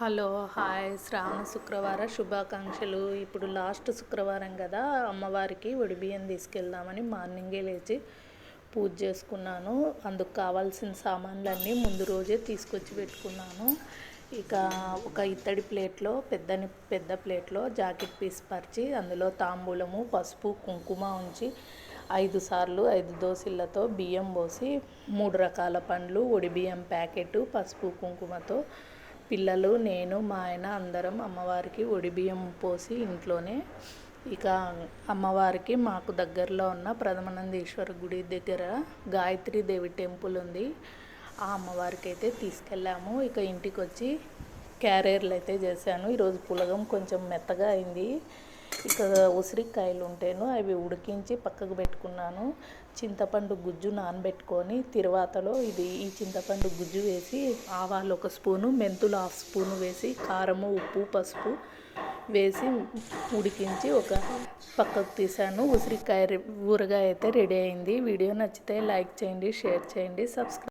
Hello hi. శ్రావణ శుక్రవార శుభాకాంక్షలు. ఇప్పుడు last శుక్రవారం కదా అమ్మవారికి ఒడిబియ్యం తీసుకెళ్దామని మార్నింగే లేచి పూజ చేసుకున్నాను. అందుకు కావాల్సిన సామాన్లన్నీ ముందు రోజే తీసుకొచ్చి పెట్టుకున్నాను. ఇక ఒక ఇత్తడి ప్లేట్లో పెద్దని పెద్ద ప్లేట్లో జాకెట్ పీస్ పరిచి అందులో తాంబూలము పసుపు కుంకుమ ఉంచి ఐదు సార్లు ఐదు దోశలతో బియ్యం పోసి మూడు రకాల పండ్లు ఒడి బియ్యం ప్యాకెట్ పసుపు కుంకుమతో పిల్లలు నేను మా ఆయన అందరం అమ్మవారికి ఒడిబియ్యం పోసి ఇంట్లోనే ఇక అమ్మవారికి మాకు దగ్గరలో ఉన్న ప్రథమానందేశ్వర గుడి దగ్గర గాయత్రి దేవి టెంపుల్ ఉంది. ఆ అమ్మవారికి అయితే తీసుకెళ్ళాము. ఇక ఇంటికి వచ్చి క్యారియర్లు అయితే చేశాను. ఈరోజు పులగం కొంచెం మెత్తగా అయింది. ఇక ఉసిరికాయలు ఉంటేను అవి ఉడికించి పక్కకు పెట్టుకున్నాను. చింతపండు గుజ్జు నానబెట్టుకొని తిరువాతలో ఇది ఈ చింతపండు గుజ్జు వేసి ఆవాలు ఒక స్పూను మెంతులు హాఫ్ స్పూను వేసి కారము ఉప్పు పసుపు వేసి ఉడికించి ఒక పక్కకు తీసాను ఉసిరికాయ ఊరగాయ అయితే రెడీ అయింది. వీడియో నచ్చితే లైక్ చేయండి షేర్ చేయండి సబ్స్క్రైబ్